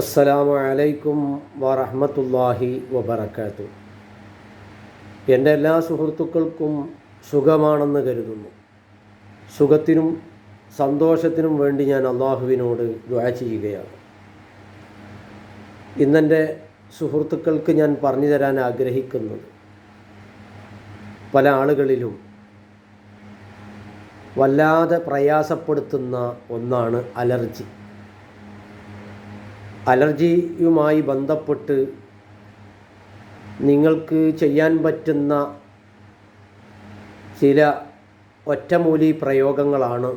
അസ്സലാമു അലൈക്കും വറഹ്മത്തുള്ളാഹി വബർക്കാത്തു എന്റെ എല്ലാ സുഹൃത്തുക്കൾക്കും സുഖമാണെന്ന് കരുതുന്നു. സുഖത്തിനും സന്തോഷത്തിനും വേണ്ടി ഞാൻ അള്ളാഹുവിനോട് ദ്വാ ചെയ്യുകയാണ്. ഇന്നെന്റെ സുഹൃത്തുക്കൾക്ക് ഞാൻ പറഞ്ഞു തരാൻ ആഗ്രഹിക്കുന്നത് പല ആളുകളിലും വല്ലാതെ പ്രയാസപ്പെടുത്തുന്ന ഒന്നാണ് അലർജി. അലർജിയുമായി ബന്ധപ്പെട്ട് നിങ്ങൾക്ക് ചെയ്യാൻ പറ്റുന്ന ചില ഒറ്റമൂലി പ്രയോഗങ്ങളാണ്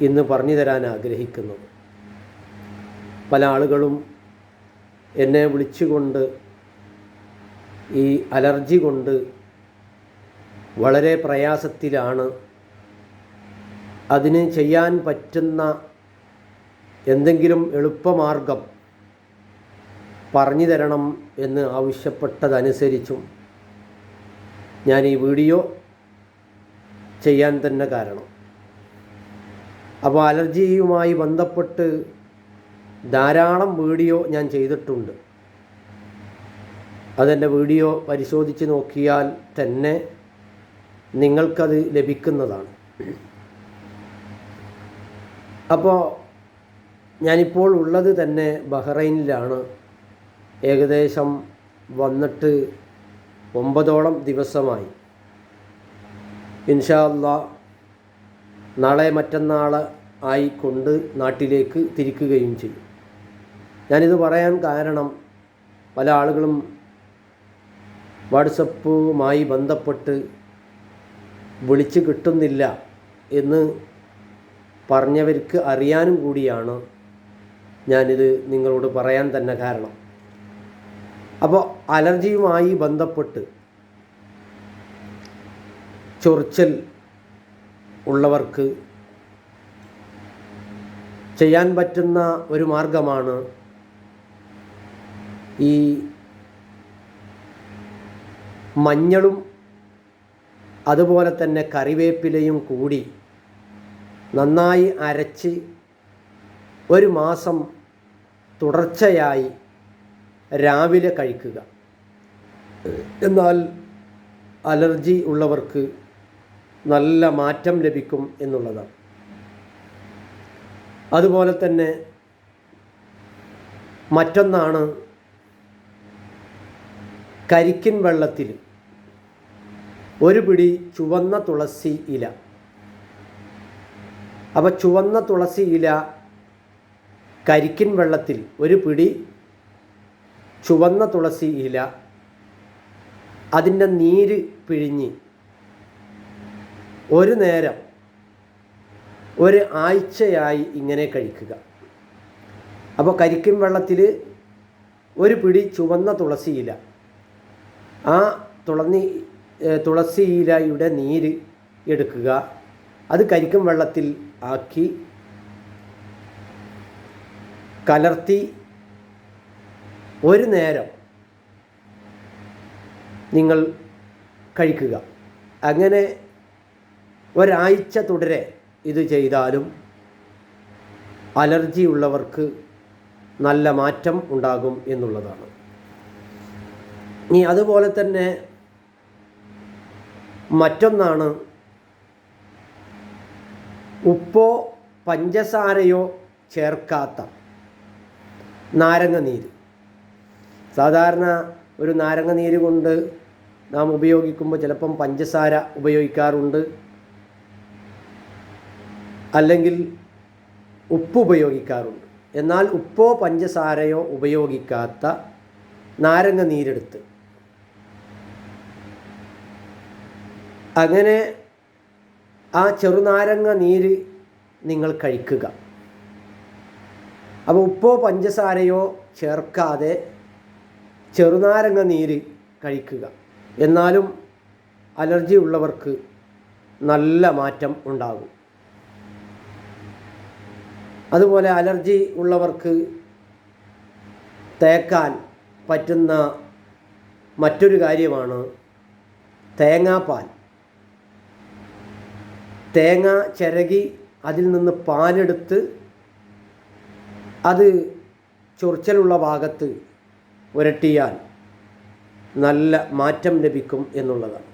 ഇന്ന് പറഞ്ഞു തരാൻ ആഗ്രഹിക്കുന്നത്. പല ആളുകളും എന്നെ വിളിച്ചുകൊണ്ട് ഈ അലർജി കൊണ്ട് വളരെ പ്രയാസത്തിലാണ്. അതിന് ചെയ്യാൻ പറ്റുന്ന എന്തെങ്കിലും എളുപ്പമാർഗം പറഞ്ഞു തരണം എന്ന് ആവശ്യപ്പെട്ടതനുസരിച്ചും ഞാൻ ഈ വീഡിയോ ചെയ്യാൻ തന്നെ കാരണം. അപ്പോൾ അലർജിയുമായി ബന്ധപ്പെട്ട് ധാരാളം വീഡിയോ ഞാൻ ചെയ്തിട്ടുണ്ട്. അതെന്റെ വീഡിയോ പരിശോധിച്ച് നോക്കിയാൽ തന്നെ നിങ്ങൾക്കത് ലഭിക്കുന്നതാണ്. അപ്പോൾ ഞാനിപ്പോൾ ഉള്ളത് തന്നെ ബഹ്റൈനിലാണ്. ഏകദേശം വന്നിട്ട് ഒമ്പതോളം ദിവസമായി. ഇൻഷാ അല്ലാ നാളെ മറ്റന്നാൾ ആയിക്കൊണ്ട് നാട്ടിലേക്ക് തിരിക്കുകയും ചെയ്യും. ഞാനിത് പറയാൻ കാരണം പല ആളുകളും വാട്സപ്പുമായി ബന്ധപ്പെട്ട് വിളിച്ച് കിട്ടുന്നില്ല എന്ന് പറഞ്ഞവർക്ക് അറിയാനും കൂടിയാണ് ഞാനിത് നിങ്ങളോട് പറയാൻ തന്നെ കാരണം. അപ്പോൾ അലർജിയുമായി ബന്ധപ്പെട്ട് ചൊറിച്ചൽ ഉള്ളവർക്ക് ചെയ്യാൻ പറ്റുന്ന ഒരു മാർഗമാണ് ഈ മഞ്ഞളും അതുപോലെ തന്നെ കറിവേപ്പിലയും കൂടി നന്നായി അരച്ച് ഒരു മാസം തുടർച്ചയായി രാവിലെ കഴിക്കുക. എന്നാൽ അലർജി ഉള്ളവർക്ക് നല്ല മാറ്റം ലഭിക്കും എന്നുള്ളതാണ്. അതുപോലെ തന്നെ മറ്റൊന്നാണ് കരിക്കിൻ വെള്ളത്തിൽ ഒരു പിടി ചുവന്ന തുളസി ഇല. അപ്പോൾ ചുവന്ന തുളസി ഇല കരിക്കിൻ വെള്ളത്തിൽ ഒരു പിടി ചുവന്ന തുളസി ഇല അതിന്റെ നീര് പിഴിഞ്ഞ് ഒരു നേരം ഒരു ആഴ്ചയായി ഇങ്ങനെ കഴിക്കുക. അപ്പോൾ കരിക്കിൻ വെള്ളത്തിൽ ഒരു പിടി ചുവന്ന തുളസി ഇല ആ തുളന്നി തുളസി ഇലയുടെ നീര് എടുക്കുക. അത് കരിക്കും വെള്ളത്തിൽ ആക്കി കലർത്തി ഒരു നേരം നിങ്ങൾ കഴിക്കുക. അങ്ങനെ ഒരാഴ്ച തുടരെ ഇത് ചെയ്താലും അലർജി ഉള്ളവർക്ക് നല്ല മാറ്റം ഉണ്ടാകും എന്നുള്ളതാണ്. ഇനി അതുപോലെ തന്നെ മറ്റൊന്നാണ് ഉപ്പോ പഞ്ചസാരയോ ചേർക്കാത്ത നാരങ്ങ നീര്. സാധാരണ ഒരു നാരങ്ങ നീര് കൊണ്ട് നാം ഉപയോഗിക്കുമ്പോൾ ചിലപ്പം പഞ്ചസാര ഉപയോഗിക്കാറുണ്ട്. അല്ലെങ്കിൽ ഉപ്പ് ഉപയോഗിക്കാറുണ്ട്. എന്നാൽ ഉപ്പോ പഞ്ചസാരയോ ഉപയോഗിക്കാത്ത നാരങ്ങ നീരെടുത്ത്. അങ്ങനെ ആ ചെറുനാരങ്ങ നീര് നിങ്ങൾ കഴിക്കുക. അപ്പോൾ ഉപ്പോ പഞ്ചസാരയോ ചേർക്കാതെ ചെറുനാരങ്ങ നീര് കഴിക്കുക. എന്നാലും അലർജി ഉള്ളവർക്ക് നല്ല മാറ്റം ഉണ്ടാകും. അതുപോലെ അലർജി ഉള്ളവർക്ക് തേക്കാൻ പറ്റുന്ന മറ്റൊരു കാര്യമാണ് തേങ്ങാപ്പാൽ. തേങ്ങ ചിരകി അതിൽ നിന്ന് പാലെടുത്ത് അത് ചൊറിച്ചലുള്ള ഭാഗത്ത് പുരട്ടിയാൽ നല്ല മാറ്റം ലഭിക്കും എന്നുള്ളതാണ്.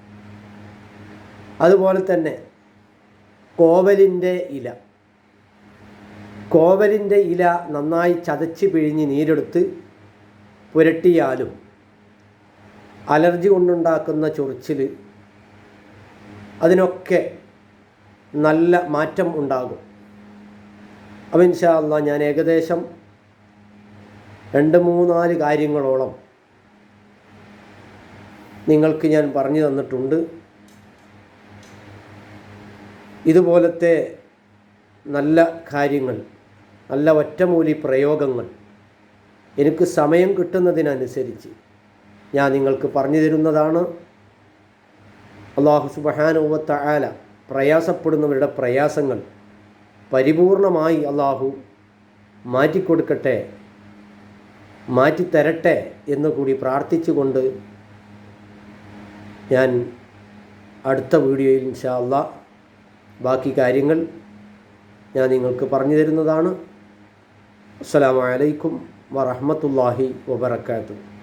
അതുപോലെ തന്നെ കോവലിന്റെ ഇല. കോവലിന്റെ ഇല നന്നായി ചതച്ച് പിഴിഞ്ഞ് നീരെടുത്ത് പുരട്ടിയാലും അലർജി കൊണ്ടുണ്ടാക്കുന്ന ചൊറിച്ചിൽ അതിനൊക്കെ നല്ല മാറ്റം ഉണ്ടാകും. അപ്പം ഇൻഷാല്ല ഞാൻ ഏകദേശം രണ്ട് മൂന്നാൽ കാര്യങ്ങളോളം നിങ്ങൾക്ക് ഞാൻ പറഞ്ഞു തന്നിട്ടുണ്ട്. ഇതുപോലത്തെ നല്ല കാര്യങ്ങൾ നല്ല ഒറ്റമൂലി പ്രയോഗങ്ങൾ എനിക്ക് സമയം കിട്ടുന്നതിനനുസരിച്ച് ഞാൻ നിങ്ങൾക്ക് പറഞ്ഞു തരുന്നതാണ്. അള്ളാഹു സുബഹാനുവത്ത ആല പ്രയാസപ്പെടുന്നവരുടെ പ്രയാസങ്ങൾ പരിപൂർണമായി അള്ളാഹു മാറ്റിക്കൊടുക്കട്ടെ മാറ്റിത്തരട്ടെ എന്ന് കൂടി പ്രാർത്ഥിച്ചുകൊണ്ട് ഞാൻ അടുത്ത വീഡിയോയിൽ ഇൻഷാ അള്ളാ ബാക്കി കാര്യങ്ങൾ ഞാൻ നിങ്ങൾക്ക് പറഞ്ഞു തരുന്നതാണ്. അസ്സലാമു അലൈക്കും വറഹ്മത്തുള്ളാഹി വബറകാതുഹു.